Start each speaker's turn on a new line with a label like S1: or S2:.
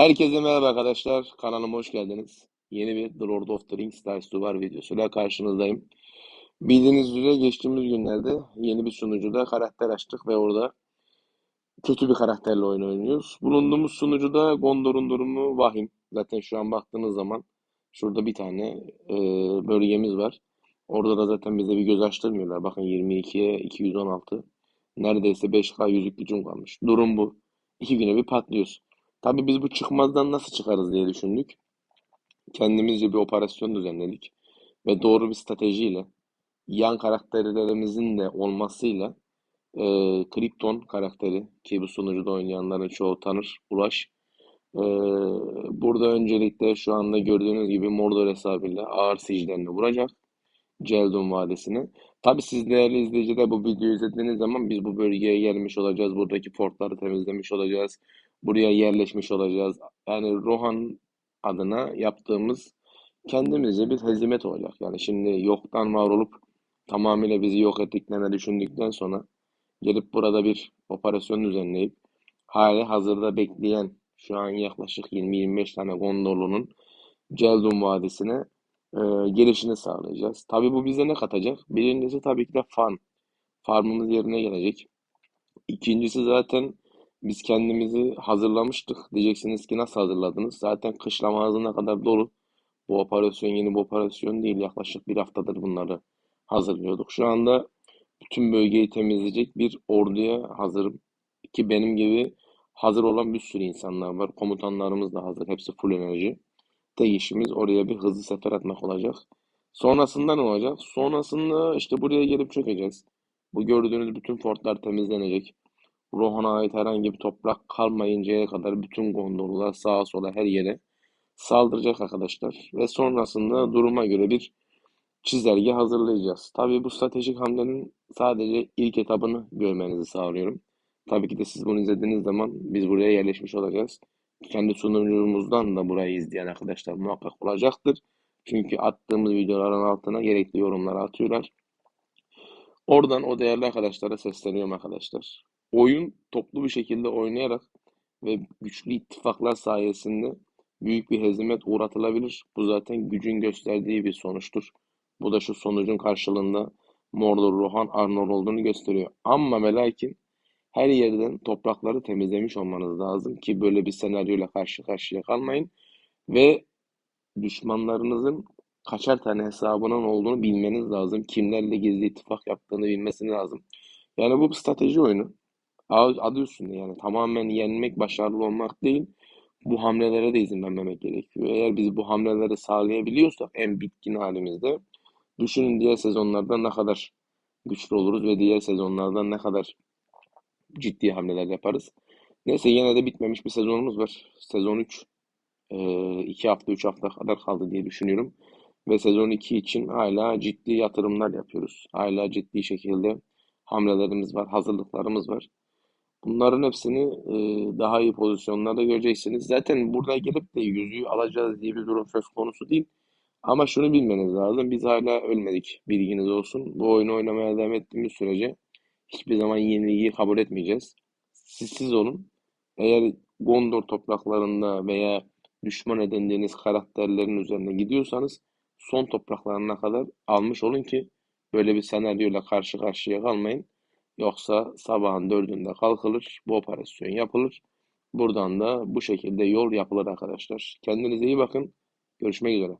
S1: Herkese merhaba arkadaşlar. Kanalıma hoş geldiniz. Yeni bir The Lord of the Rings Dice to War videosuyla karşınızdayım. Bildiğiniz üzere geçtiğimiz günlerde yeni bir sunucuda karakter açtık ve orada kötü bir karakterle oyun oynuyoruz. Bulunduğumuz sunucuda Gondor'un durumu vahim. Zaten şu an baktığınız zaman şurada bir tane e, bölgemiz var. Orada da zaten bize bir göz açtırmıyorlar. Bakın 22'ye 216. Neredeyse 5K yüzük gücüm kalmış. Durum bu. İki güne bir patlıyoruz. Tabii biz bu çıkmazdan nasıl çıkarız diye düşündük. Kendimizce bir operasyon düzenledik ve doğru bir stratejiyle yan karakterlerimizin de olmasıyla e, Krypton karakteri ki bu sunucuda oynayanların çoğu tanır Ulaş. E, burada öncelikle şu anda gördüğünüz gibi Mordor hesabıyla ağır siclerini vuracak. Celdun Vadisi'ne. Tabii siz değerli izleyiciler bu videoyu izlediğiniz zaman biz bu bölgeye gelmiş olacağız. Buradaki portları temizlemiş olacağız. Buraya yerleşmiş olacağız. Yani Rohan adına yaptığımız kendimizce bir hezimet olacak. Yani şimdi yoktan var olup tamamıyla bizi yok ettiklerini düşündükten sonra gelip burada bir operasyon düzenleyip hali hazırda bekleyen şu an yaklaşık 20-25 tane Gondorlu'nun Celdun Vadisi'ne e, gelişini sağlayacağız. Tabii bu bize ne katacak? Birincisi tabii ki de farm. Farmımız yerine gelecek. İkincisi zaten biz kendimizi hazırlamıştık. Diyeceksiniz ki nasıl hazırladınız? Zaten kışlama ağzına kadar dolu. Bu operasyon yeni bir operasyon değil. Yaklaşık bir haftadır bunları hazırlıyorduk. Şu anda bütün bölgeyi temizleyecek bir orduya hazırım. Ki benim gibi hazır olan bir sürü insanlar var. Komutanlarımız da hazır. Hepsi full enerji. Tek işimiz oraya bir hızlı sefer atmak olacak. Sonrasında ne olacak? Sonrasında işte buraya gelip çökeceğiz. Bu gördüğünüz bütün fortlar temizlenecek. Rohan'a ait herhangi bir toprak kalmayıncaya kadar bütün gondollar sağa sola her yere saldıracak arkadaşlar. Ve sonrasında duruma göre bir çizelge hazırlayacağız. Tabii bu stratejik hamlenin sadece ilk etabını görmenizi sağlıyorum. Tabii ki de siz bunu izlediğiniz zaman biz buraya yerleşmiş olacağız. Kendi sunucumuzdan da burayı izleyen arkadaşlar muhakkak olacaktır. Çünkü attığımız videoların altına gerekli yorumları atıyorlar. Oradan o değerli arkadaşlara sesleniyorum arkadaşlar. Oyun toplu bir şekilde oynayarak ve güçlü ittifaklar sayesinde büyük bir hezimet uğratılabilir. Bu zaten gücün gösterdiği bir sonuçtur. Bu da şu sonucun karşılığında Mordor, Rohan, Arnor olduğunu gösteriyor. Ama ve lakin her yerden toprakları temizlemiş olmanız lazım ki böyle bir senaryoyla karşı karşıya kalmayın. Ve düşmanlarınızın kaçar tane hesabının olduğunu bilmeniz lazım. Kimlerle gizli ittifak yaptığını bilmesini lazım. Yani bu bir strateji oyunu. Adı üstünde yani tamamen yenmek, başarılı olmak değil. Bu hamlelere de izin vermemek gerekiyor. Eğer biz bu hamleleri sağlayabiliyorsak en bitkin halimizde düşünün diğer sezonlarda ne kadar güçlü oluruz ve diğer sezonlarda ne kadar ciddi hamleler yaparız. Neyse yine de bitmemiş bir sezonumuz var. Sezon 3 2 hafta 3 hafta kadar kaldı diye düşünüyorum. Ve sezon 2 için hala ciddi yatırımlar yapıyoruz. Hala ciddi şekilde hamlelerimiz var, hazırlıklarımız var. Bunların hepsini e, daha iyi pozisyonlarda göreceksiniz. Zaten burada gelip de yüzüğü alacağız diye bir durum söz konusu değil. Ama şunu bilmeniz lazım. Biz hala ölmedik. Bilginiz olsun. Bu oyunu oynamaya devam ettiğimiz sürece hiçbir zaman yenilgiyi kabul etmeyeceğiz. Siz siz olun. Eğer Gondor topraklarında veya düşman edindiğiniz karakterlerin üzerine gidiyorsanız son topraklarına kadar almış olun ki böyle bir senaryoyla karşı karşıya kalmayın. Yoksa sabahın dördünde kalkılır, bu operasyon yapılır. Buradan da bu şekilde yol yapılır arkadaşlar. Kendinize iyi bakın. Görüşmek üzere.